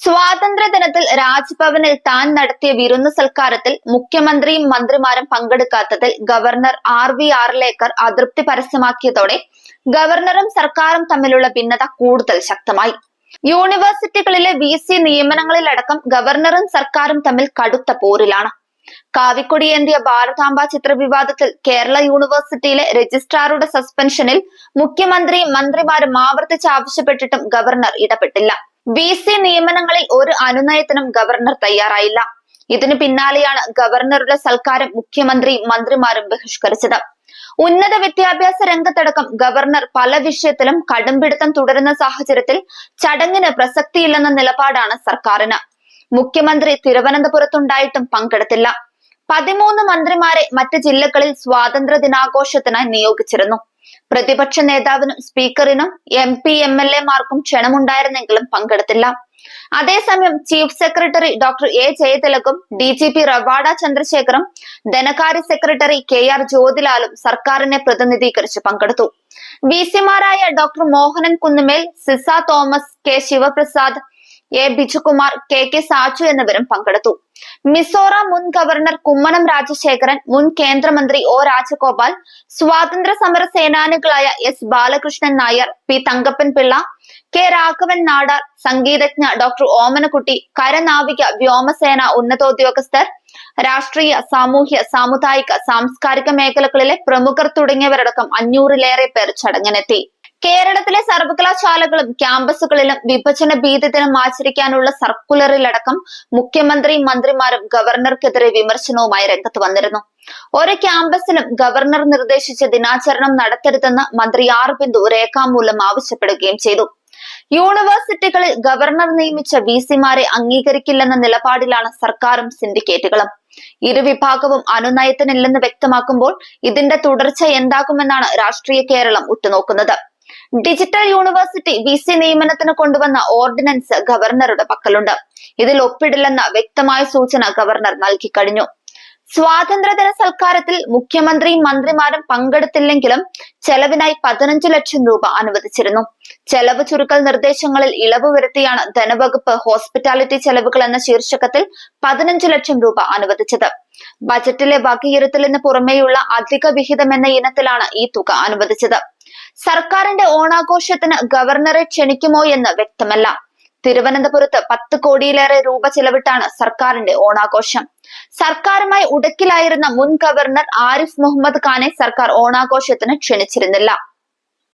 സ്വാതന്ത്ര്യ ദിനത്തിൽ രാജ്ഭവനിൽ താൻ നടത്തിയ വിരുന്ന് സൽക്കാരത്തിൽ മുഖ്യമന്ത്രിയും മന്ത്രിമാരും പങ്കെടുക്കാത്തതിൽ ഗവർണർ ആർ വി ആർലേക്കർ അതൃപ്തി പരസ്യമാക്കിയതോടെ ഗവർണറും സർക്കാരും തമ്മിലുള്ള ഭിന്നത കൂടുതൽ ശക്തമായി. യൂണിവേഴ്സിറ്റികളിലെ വി സി നിയമനങ്ങളിലടക്കം ഗവർണറും സർക്കാരും തമ്മിൽ കടുത്ത പോരിലാണ്. കാവിക്കൊടിയേന്തിയ ഭാരതാംബ ചിത്ര വിവാദത്തിൽ കേരള യൂണിവേഴ്സിറ്റിയിലെ രജിസ്ട്രാറുടെ സസ്പെൻഷനിൽ മുഖ്യമന്ത്രിയും മന്ത്രിമാരും ആവർത്തിച്ച് ആവശ്യപ്പെട്ടിട്ടും ഗവർണർ ഇടപെട്ടില്ല. വി സി നിയമനങ്ങളിൽ ഒരു അനുനയത്തിനും ഗവർണർ തയ്യാറായില്ല. ഇതിനു പിന്നാലെയാണ് ഗവർണറുടെ സൽക്കാരം മുഖ്യമന്ത്രി മന്ത്രിമാരും ബഹിഷ്കരിച്ചത്. ഉന്നത വിദ്യാഭ്യാസ രംഗത്തടക്കം ഗവർണർ പല വിഷയത്തിലും കടുംപിടുത്തം തുടരുന്ന സാഹചര്യത്തിൽ ചടങ്ങിന് പ്രസക്തിയില്ലെന്ന നിലപാടാണ് സർക്കാരിന്. മുഖ്യമന്ത്രി തിരുവനന്തപുരത്തുണ്ടായിട്ടും പങ്കെടുത്തില്ല. പതിമൂന്ന് മന്ത്രിമാരെ മറ്റ് ജില്ലകളിൽ സ്വാതന്ത്ര്യ ദിനാഘോഷത്തിനായി നിയോഗിച്ചിരുന്നു. പ്രതിപക്ഷ നേതാവിനും സ്പീക്കറിനും എം പി എം എൽ എമാർക്കും ക്ഷണമുണ്ടായിരുന്നെങ്കിലും പങ്കെടുത്തില്ല. അതേസമയം ചീഫ് സെക്രട്ടറി ഡോക്ടർ എ ജയതിലകും ഡി ജി പി റവാഡ ചന്ദ്രശേഖറും ധനകാര്യ സെക്രട്ടറി കെ ആർ ജ്യോതിലാലും സർക്കാരിനെ പ്രതിനിധീകരിച്ച് പങ്കെടുത്തു. V സിമാരായ doctor Mohanan Kunnummal Ciza Thomas K Sivaprasad A. Bijukumar K. K. Saju എന്നിവരും പങ്കെടുത്തു. മിസോറാം മുൻ ഗവർണർ കുമ്മനം രാജശേഖരൻ മുൻ കേന്ദ്രമന്ത്രി ഒ. രാജഗോപാൽ സ്വാതന്ത്ര്യ സമര സേനാനികളായ S. Balakrishnan Nair P. Thankappan Pillai K. Raghavan Nadar സംഗീതജ്ഞ doctor ഓമനക്കുട്ടി കരനാവിക വ്യോമസേന ഉന്നതോദ്യോഗസ്ഥർ രാഷ്ട്രീയ സാമൂഹ്യ സാമുദായിക സാംസ്കാരിക മേഖലകളിലെ പ്രമുഖർ തുടങ്ങിയവരടക്കം അഞ്ഞൂറിലേറെ പേർ ചടങ്ങിനെത്തി. കേരളത്തിലെ സർവകലാശാലകളും ക്യാമ്പസുകളിലും വിഭജന ഭീതി ദിനം ആചരിക്കാനുള്ള സർക്കുലറിലടക്കം മുഖ്യമന്ത്രി മന്ത്രിമാരും ഗവർണർക്കെതിരെ വിമർശനവുമായി രംഗത്ത് വന്നിരുന്നു. ഒരു ക്യാമ്പസിലും ഗവർണർ നിർദ്ദേശിച്ച ദിനാചരണം നടത്തരുതെന്ന് മന്ത്രി ആർ ബിന്ദു രേഖാമൂലം ആവശ്യപ്പെടുകയും ചെയ്തു. യൂണിവേഴ്സിറ്റികളിൽ ഗവർണർ നിയമിച്ച വി സിമാരെ അംഗീകരിക്കില്ലെന്ന നിലപാടിലാണ് സർക്കാരും സിൻഡിക്കേറ്റുകളും. ഇരുവിഭാഗവും അനുനയത്തിനില്ലെന്ന് വ്യക്തമാക്കുമ്പോൾ ഇതിന്റെ തുടർച്ച എന്താകുമെന്നാണ് രാഷ്ട്രീയ കേരളം ഉറ്റുനോക്കുന്നത്. ഡിജിറ്റൽ യൂണിവേഴ്സിറ്റി വി സി നിയമനത്തിന് കൊണ്ടുവന്ന ഓർഡിനൻസ് ഗവർണറുടെ പക്കലുണ്ട്. ഇതിൽ ഒപ്പിടില്ലെന്ന വ്യക്തമായ സൂചന ഗവർണർ നൽകി കഴിഞ്ഞു. സ്വാതന്ത്ര്യദിന സൽക്കാരത്തിൽ മുഖ്യമന്ത്രിയും മന്ത്രിമാരും പങ്കെടുത്തില്ലെങ്കിലും ചെലവിനായി പതിനഞ്ചു ലക്ഷം രൂപ അനുവദിച്ചിരുന്നു. ചെലവ് ചുരുക്കൽ നിർദ്ദേശങ്ങളിൽ ഇളവ് വരുത്തിയാണ് ധനവകുപ്പ് ഹോസ്പിറ്റാലിറ്റി ചെലവുകൾ എന്ന ശീർഷകത്തിൽ പതിനഞ്ചു ലക്ഷം രൂപ അനുവദിച്ചത്. ബജറ്റിലെ വകയിരുത്തലിന് പുറമേയുള്ള അധിക വിഹിതം എന്ന ഇനത്തിലാണ് ഈ തുക അനുവദിച്ചത്. സർക്കാരിന്റെ ഓണാഘോഷത്തിന് ഗവർണറെ ക്ഷണിക്കുമോ എന്ന് വ്യക്തമല്ല. തിരുവനന്തപുരത്ത് പത്ത് കോടിയിലേറെ രൂപ ചെലവിട്ടാണ് സർക്കാരിന്റെ ഓണാഘോഷം. സർക്കാരുമായി ഉടക്കിലായിരുന്ന മുൻ ഗവർണർ ആരിഫ് മുഹമ്മദ് ഖാനെ സർക്കാർ ഓണാഘോഷത്തിന് ക്ഷണിച്ചിരുന്നില്ല.